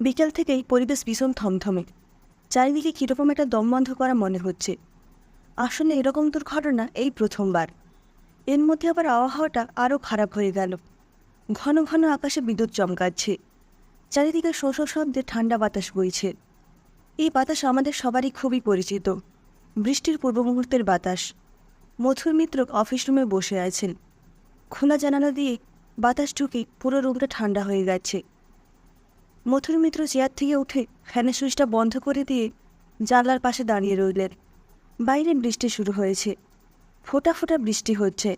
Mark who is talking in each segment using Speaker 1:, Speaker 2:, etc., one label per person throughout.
Speaker 1: বিকেল থেকেই পরিবেশ ভীষণ থমথমে। চারিদিকে কীরকম একটা দমবন্ধ করা মনে হচ্ছে। আসলে এরকম দুর্ঘটনা এই প্রথমবার। এর মধ্যে আবার আবহাওয়াটা আরও খারাপ হয়ে গেল। ঘন ঘন আকাশে বিদ্যুৎ চমকাচ্ছে। চারিদিকে শোষ শব্দে ঠান্ডা বাতাস বইছে। এই বাতাস আমাদের সবারই খুবই পরিচিত। বৃষ্টির পূর্ব মুহূর্তের বাতাস। মথুর মিত্র অফিস রুমে বসে আছেন। খোলা জানালা দিয়ে বাতাস ঢুকে পুরো রুমটা ঠান্ডা হয়ে গেছে। মথুর মিত্র চেয়ার থেকে উঠে ফ্যানের সুইচটা বন্ধ করে দিয়ে জানলার পাশে দাঁড়িয়ে রইলেন। বাইরে বৃষ্টি শুরু হয়েছে। ফোঁটা ফোঁটা বৃষ্টি হচ্ছে।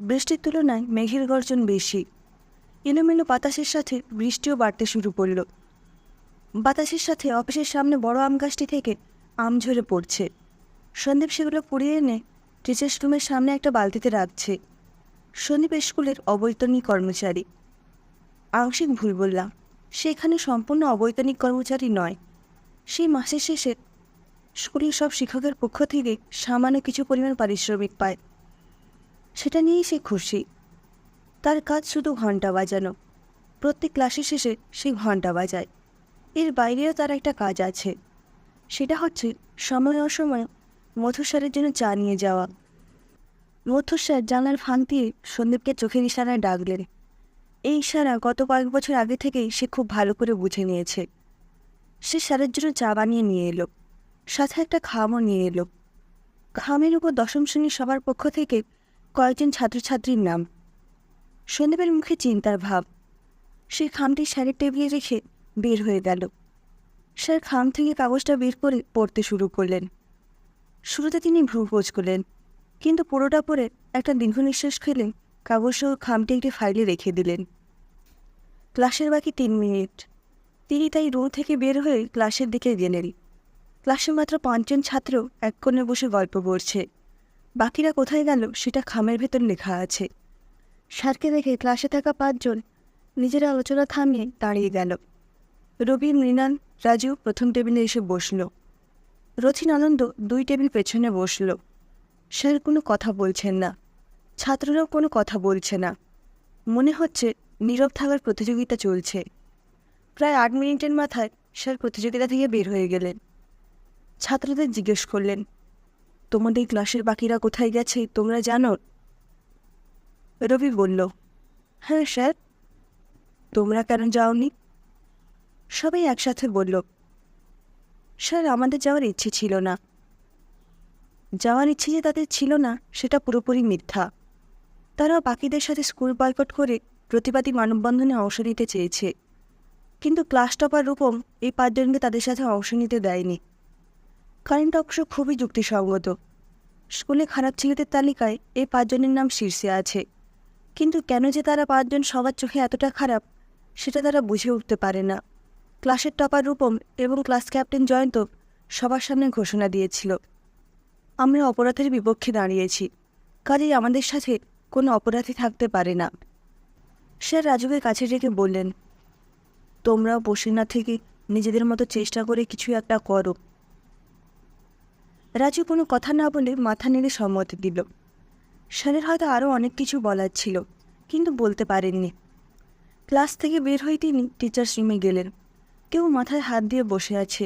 Speaker 1: বৃষ্টির তুলনায় মেঘের গর্জন বেশি। এলোমেলো বাতাসের সাথে বৃষ্টিও বাড়তে শুরু করল। বাতাসের সাথে অফিসের সামনে বড় আম গাছটি থেকে আম ঝরে পড়ছে। সন্দীপ সেগুলো পুড়িয়ে এনে টিচার্স রুমের সামনে একটা বালতিতে রাখছে। সন্দীপ স্কুলের অবৈতনিক কর্মচারী। আংশিক ভুল বললাম। সে এখানে সম্পূর্ণ অবৈতনিক কর্মচারী নয়। সেই মাসের শেষে স্কুলের সব শিক্ষকের পক্ষ থেকে সামান্য কিছু পরিমাণ পারিশ্রমিক পায়। সেটা নিয়েই সে খুশি। তার কাজ শুধু ঘণ্টা বাজানো। প্রত্যেক ক্লাসের শেষে সে ঘণ্টা বাজায়। এর বাইরেও তার একটা কাজ আছে। সেটা হচ্ছে সময় অসময়ে মধু স্যারের জন্য চা নিয়ে যাওয়া। মধু স্যার জানলার ফাঁক দিয়ে সন্দীপকে চোখের ইশারায় ডাকলেন। এই ইশারা গত কয়েক বছর আগে থেকেই সে খুব ভালো করে বুঝে নিয়েছে। সে স্যারের জন্য চা বানিয়ে নিয়ে এলো, সাথে একটা খামও নিয়ে এলো। খামের উপর দশম শ্রেণির সবার পক্ষ থেকে কয়েকজন ছাত্রছাত্রীর নাম। সন্দীপের মুখে চিন্তার ভাব। সে খামটি স্যারের টেবিলে রেখে বের হয়ে গেল। স্যার খাম থেকে কাগজটা বের করে পড়তে শুরু করলেন। শুরুতে তিনি ভ্রু করলেন, কিন্তু পুরোটা পরে একটা দীর্ঘ নিঃশ্বাস খেলে কাগজসহ খামটি একটি ফাইলে রেখে দিলেন। ক্লাসের বাকি তিন মিনিট। তিনি তাই রুম থেকে বের হয়ে ক্লাসের দিকে গেলেন ক্লাসে মাত্র পাঁচজন ছাত্র এক কোণে বসে গল্প করছে বাকিরা কোথায় গেল সেটা খামের ভেতর লেখা আছে। স্যারকে দেখে ক্লাসে থাকা পাঁচজন নিজের আলোচনা থামিয়ে দাঁড়িয়ে গেল। রবি, মৃণাল, রাজু প্রথম টেবিলে এসে বসল। রথিন আনন্দ দুই টেবিল পেছনে বসল। স্যার কোনো কথা বলছেন না। ছাত্ররাও কোনো কথা বলছে না। মনে হচ্ছে নীরব থাকার প্রতিযোগিতা চলছে। প্রায় আট মিনিটের মাথায় স্যার প্রতিযোগিতা থেকে বের হয়ে গেলেন। ছাত্রদের জিজ্ঞেস করলেন, তোমাদের ক্লাসের বাকিরা কোথায় গেছে, তোমরা জানো? রবি বলল হ্যাঁ স্যার, তোমরা কেন যাওনি? সবাই একসাথে বলল, স্যার, আমাদের যাওয়ার ইচ্ছে ছিল না। যাওয়ার ইচ্ছে যে তাদের ছিল না, সেটা পুরোপুরি মিথ্যা। তারা বাকিদের সাথে স্কুল বয়কট করে প্রতিবাদী মানববন্ধনে অংশ নিতে চেয়েছে। কিন্তু ক্লাস টপার রূপম এই পাঁচজনকে তাদের সাথে অংশ নিতে দেয়নি। কারেন্ট অবশ্য খুবই যুক্তিসঙ্গত। স্কুলে খারাপ ছেলেদের তালিকায় এই পাঁচজনের নাম শীর্ষে আছে। কিন্তু কেন যে তারা পাঁচজন সবার চোখে এতটা খারাপ, সেটা তারা বুঝে উঠতে পারে না। ক্লাসের টপার রূপম এবং ক্লাস ক্যাপ্টেন জয়ন্ত সবার সামনে ঘোষণা দিয়েছিল। আমরা অপরাধের বিপক্ষে দাঁড়িয়েছি। কাজেই আমাদের সাথে কোনো অপরাধী থাকতে পারে না। স্যার রাজুকে কাছে রেখে বললেন, তোমরাও বসে না থেকে নিজেদের মতো চেষ্টা করে কিছু একটা করো। রাজু কোনো কথা না বলে মাথা নেড়ে সম্মতি দিল। স্যারের হয়তো আরও অনেক কিছু বলার ছিল, কিন্তু বলতে পারেননি। ক্লাস থেকে বের হয়ে তিনি টিচার্স রুমে গেলেন। কেউ মাথায় হাত দিয়ে বসে আছে,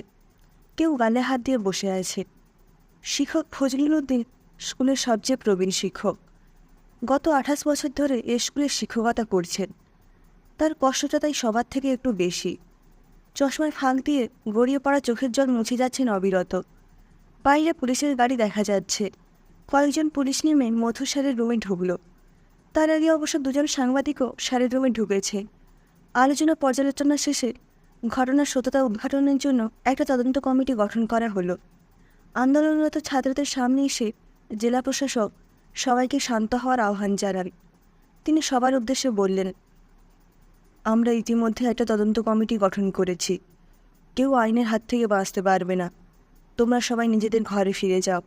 Speaker 1: কেউ গালে হাত দিয়ে বসে আছে। শিক্ষক ফজলুল উদ্দিন স্কুলের সবচেয়ে প্রবীণ শিক্ষক। গত আঠাশ বছর ধরে এ স্কুলের শিক্ষকতা করছেন। তার কষ্টটা তাই সবার থেকে একটু বেশি। চশমার ফাঁক দিয়ে গড়িয়ে পড়া চোখের জল মুছে যাচ্ছেন অবিরত। বাইরে পুলিশের গাড়ি দেখা যাচ্ছে। কয়েকজন পুলিশ নেমে মধু স্যারের রুমে ঢুকল। তার আগে অবশ্য দুজন সাংবাদিকও স্যারের রুমে ঢুকেছে। আলোচনা পর্যালোচনা শেষে ঘটনার সত্যতা উদ্ঘাটনের জন্য একটা তদন্ত কমিটি গঠন করা হলো। আন্দোলনরত ছাত্রদের সামনে এসে জেলা প্রশাসক সবাইকে শান্ত হওয়ার আহ্বান জানান। তিনি সবার উদ্দেশ্যে বললেন, আমরা ইতিমধ্যে একটা তদন্ত কমিটি গঠন করেছি। কেউ আইনের হাত থেকে বাঁচতে পারবে না। তোমরা সবাই নিজেদের ঘরে ফিরে যাও।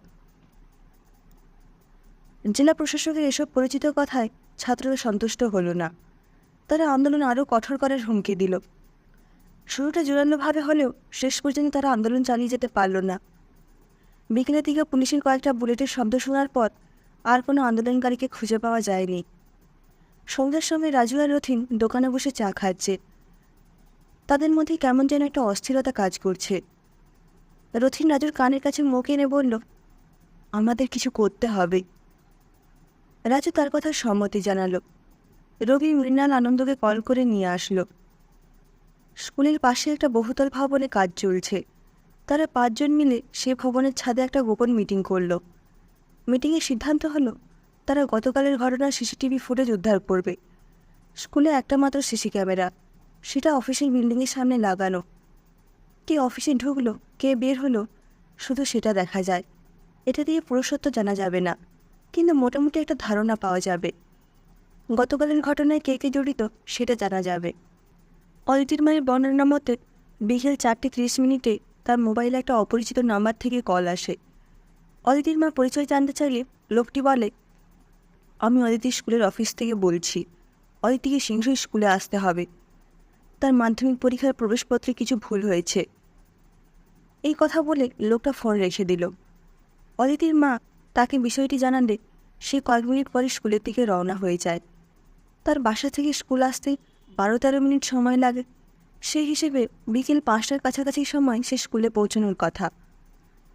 Speaker 1: জেলা প্রশাসকের এসব পরিচিত কথায় ছাত্ররা সন্তুষ্ট হলো না। তারা আন্দোলন আরও কঠোর করার হুমকি দিল। শুরুটা জোরালোভাবে হলেও শেষ পর্যন্ত তারা আন্দোলন চালিয়ে যেতে পারল না। বিকেলের দিকে পুলিশের কয়েকটা বুলেটের শব্দ শোনার পর আর কোনো আন্দোলনকারীকে খুঁজে পাওয়া যায়নি। সন্ধ্যার সময় রাজু আর রথিন দোকানে বসে চা খাচ্ছে। তাদের মধ্যে কেমন যেন একটা অস্থিরতা কাজ করছে। রথিন রাজুর কানের কাছে মুখ এনে বলল, আমাদের কিছু করতে হবে। রাজু তার কথা সম্মতি জানালো। রবি মৃণাল আনন্দকে কল করে নিয়ে আসলো। স্কুলের পাশে একটা বহুতল ভবনে কাজ চলছে। তারা পাঁচজন মিলে সে ভবনের ছাদে একটা গোপন মিটিং করল। মিটিংয়ের সিদ্ধান্ত হলো, তারা গতকালের ঘটনার সিসিটিভি ফুটেজ উদ্ধার করবে। স্কুলে একটা মাত্র সিসি ক্যামেরা, সেটা অফিসের বিল্ডিংয়ের সামনে লাগানো। কে অফিসে ঢুকলো, কে বের হলো, শুধু সেটা দেখা যায়। এটা দিয়ে পুরো সত্য জানা যাবে না, কিন্তু মোটামুটি একটা ধারণা পাওয়া যাবে। গতকালের ঘটনায় কে কে জড়িত, সেটা জানা যাবে। অদিতির মায়ের বর্ণনা মতে, বিকেল চারটে ত্রিশ মিনিটে তার মোবাইলে একটা অপরিচিত নাম্বার থেকে কল আসে। অদিতির মা পরিচয় জানতে চাইলে লোকটি বলে, আমি অদিতি স্কুলের অফিস থেকে বলছি, অদিতিকে শীঘ্রই স্কুলে আসতে হবে। তার মাধ্যমিক পরীক্ষার প্রবেশপত্রে কিছু ভুল হয়েছে। এই কথা বলে লোকটা ফোন রেখে দিল। অদিতির মা তাকে বিষয়টি জানালে সে কয়েক মিনিট পরে স্কুলের দিকে রওনা হয়ে যায়। তার বাসা থেকে স্কুল আসতে বারো তেরো মিনিট সময় লাগে। সেই হিসেবে বিকেল পাঁচটার কাছাকাছি সময় সে স্কুলে পৌঁছানোর কথা।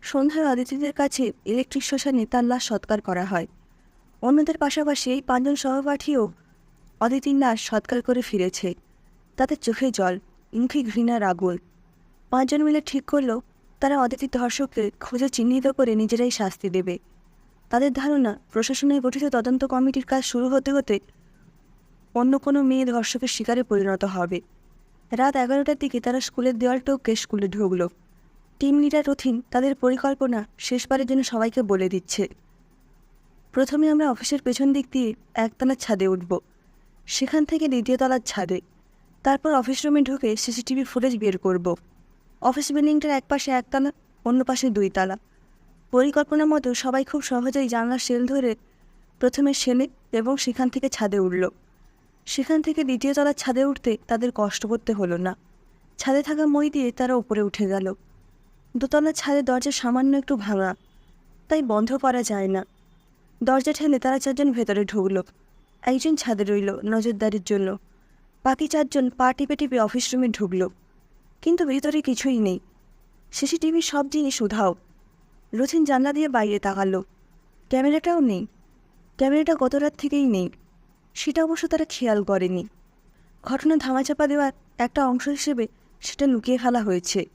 Speaker 1: সন্ধ্যায় অদিতিদের কাছে ইলেকট্রিক শ্মশানে তার লাশ সৎকার করা হয়। অন্যদের পাশাপাশি এই পাঁচজন সহপাঠীও অদিতির লাশ সৎকার করে ফিরেছে। তাদের চোখে জল, মুখে ঘৃণার আগুন পাঁচজন মিলে ঠিক করল তারা অদিতি ধর্ষককে খুঁজে চিহ্নিত করে নিজেরাই শাস্তি দেবে। তাদের ধারণা, প্রশাসনের গঠিত তদন্ত কমিটির কাজ শুরু হতে হতে অন্য কোনো মেয়ে ধর্ষকের শিকারে পরিণত হবে। রাত এগারোটার দিকে তারা স্কুলের দেওয়াল টোপকে স্কুলে ঢুকলো। টিম লিডার রথিন তাদের পরিকল্পনা শেষবারের জন্য সবাইকে বলে দিচ্ছে। প্রথমে আমরা অফিসের পেছন দিক দিয়ে একতলার ছাদে উঠব। সেখান থেকে দ্বিতীয় তলার ছাদে। তারপর অফিস রুমে ঢুকে সিসিটিভি ফুটেজ বের করব। অফিস বিল্ডিংটার এক পাশে একতলা, অন্য পাশে দুই তালা পরিকল্পনা মতো সবাই খুব সহজেই জানলার সেল ধরে প্রথমে সেলে এবং সেখান থেকে ছাদে উঠল। সেখান থেকে দ্বিতীয় তলার ছাদে উঠতে তাদের কষ্ট করতে হলো না। ছাদে থাকা মই দিয়ে তারা উপরে উঠে গেল। দোতলার ছাদে দরজা সামান্য একটু ভাঙা, তাই বন্ধ করা যায় না। দরজা ঠেলে তারা চারজন ভেতরে ঢুকল। একজন ছাদে রইল, নজরদারির জন্য। বাকি চারজন পা টিপে টিপে অফিস রুমে ঢুকল। কিন্তু ভেতরে কিছুই নেই। সিসিটিভির সব জিনিস উধাও। রথিন জানলা দিয়ে বাইরে তাকালো। ক্যামেরাটাও নেই। ক্যামেরাটা গত রাত থেকেই নেই। সেটা অবশ্য তারা খেয়াল করেনি। ঘটনা ধামাচাপা দেওয়ার একটা অংশ হিসেবে সেটা লুকিয়ে ফেলা হয়েছে।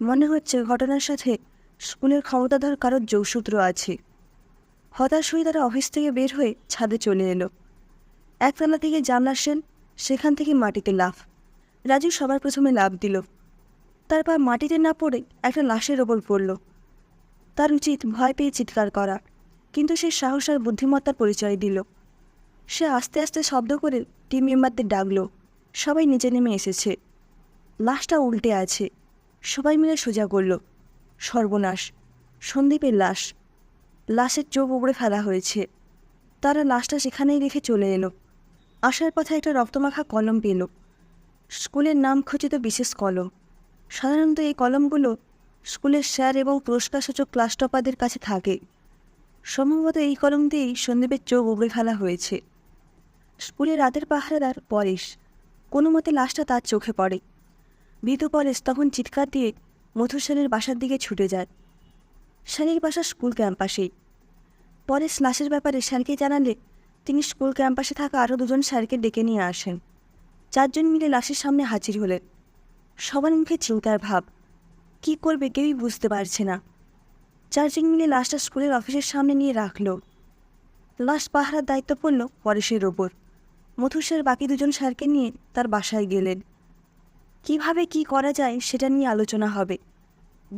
Speaker 1: মনে হচ্ছে ঘটনার সাথে স্কুলের ক্ষমতাধর কারোর যোগসূত্র আছে। হতাশ হয়ে তারা অফিস থেকে বের হয়ে ছাদে চলে এলো। একতলা থেকে জানলা সেন সেখান থেকে মাটিতে লাফ। রাজু সবার প্রথমে লাফ দিল। তারপর মাটিতে না পড়ে একটা লাশের ওপর পড়ল। তার উচিত ভয় পেয়ে চিৎকার করা, কিন্তু সে সাহস আর বুদ্ধিমত্তার পরিচয় দিল। সে আস্তে আস্তে শব্দ করে টিম মেম্বারদের ডাকলো। সবাই নিচে নেমে এসেছে। লাশটা উল্টে আছে। সবাই মিলে সোজা করল। সর্বনাশ, সন্দীপের লাশ। লাশের চোখ উপড়ে ফেলা হয়েছে। তারা লাশটা সেখানেই রেখে চলে এলো। আসার পথে একটা রক্তমাখা কলম পেল। স্কুলের নাম খচিত বিশেষ কলম। সাধারণত এই কলমগুলো স্কুলের স্যার এবং পুরস্কারসূচক ক্লাস টপারদের কাছে থাকে। সম্ভবত এই কলম দিয়েই সন্দীপের চোখ উবড়ে ফেলা হয়েছে। স্কুলে রাতের পাহারাদার পরেশ। কোনো মতে লাশটা তার চোখে পড়ে। ভীতু পরেশ তখন চিৎকার দিয়ে মধুর সেনের বাসার দিকে ছুটে যায়। স্যারের বাসা স্কুল ক্যাম্পাসেই। পরেশ লাশের ব্যাপারে স্যারকে জানালে তিনি স্কুল ক্যাম্পাসে থাকা আরও দুজন স্যারকে ডেকে নিয়ে আসেন। চারজন মিলে লাশের সামনে হাজির হলেন। সবার মুখে চিন্তার ভাব। কী করবে কেউই বুঝতে পারছে না। চারজন মিলে লাশটা স্কুলের অফিসের সামনে নিয়ে রাখল। লাশ পাহারার দায়িত্ব পড়ল পরেশের ওপর। মধুসের বাকি দুজন স্যারকে নিয়ে তার বাসায় গেলেন। কীভাবে কি করা যায় সেটা নিয়ে আলোচনা হবে।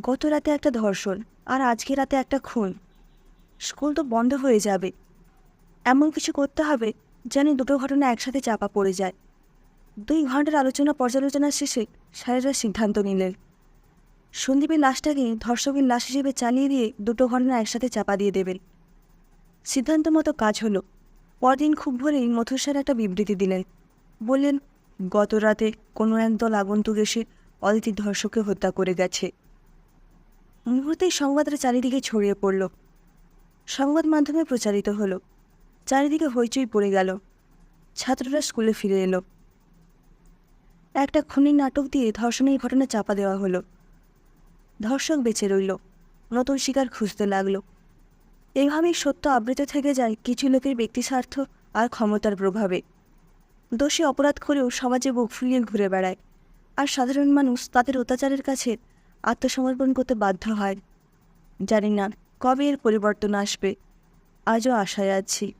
Speaker 1: গত রাতে একটা ধর্ষণ, আর আজকে রাতে একটা খুন। স্কুল তো বন্ধ হয়ে যাবে। এমন কিছু করতে হবে যেন দুটো ঘটনা একসাথে চাপা পড়ে যায়। দুই ঘণ্টার আলোচনা পর্যালোচনা শেষে স্যারেরা সিদ্ধান্ত নিলেন। সন্দীপের লাশটাকে ধর্ষকের লাশ হিসেবে চালিয়ে দিয়ে দুটো ঘটনা একসাথে চাপা দিয়ে দেবেন। সিদ্ধান্ত মতো কাজ হলো। পরদিন খুব ভোরেই মথুর স্যার একটা বিবৃতি দিলেন। বললেন গত রাতে কোনো একদল আগন্তুক এসে অদিতির ধর্ষকে হত্যা করে গেছে। মুহূর্তেই সংবাদটা চারিদিকে ছড়িয়ে পড়ল। সংবাদ মাধ্যমে প্রচারিত হলো। চারিদিকে হইচই পড়ে গেল। ছাত্ররা স্কুলে ফিরে এলো। একটা খুনির নাটক দিয়ে ধর্ষণের ঘটনা চাপা দেওয়া হলো। ধর্ষক বেঁচে রইল। নতুন শিকার খুঁজতে লাগল। এভাবেই সত্য আবৃত থেকে যায় কিছু লোকের ব্যক্তিস্বার্থ আর ক্ষমতার প্রভাবে। দোষী অপরাধ করেও সমাজে বুক ফুলিয়ে ঘুরে বেড়ায়। আর সাধারণ মানুষ তাদের অত্যাচারের কাছে আত্মসমর্পণ করতে বাধ্য হয়। জানি না কবে এর পরিবর্তন আসবে। আজও আশায় আছি।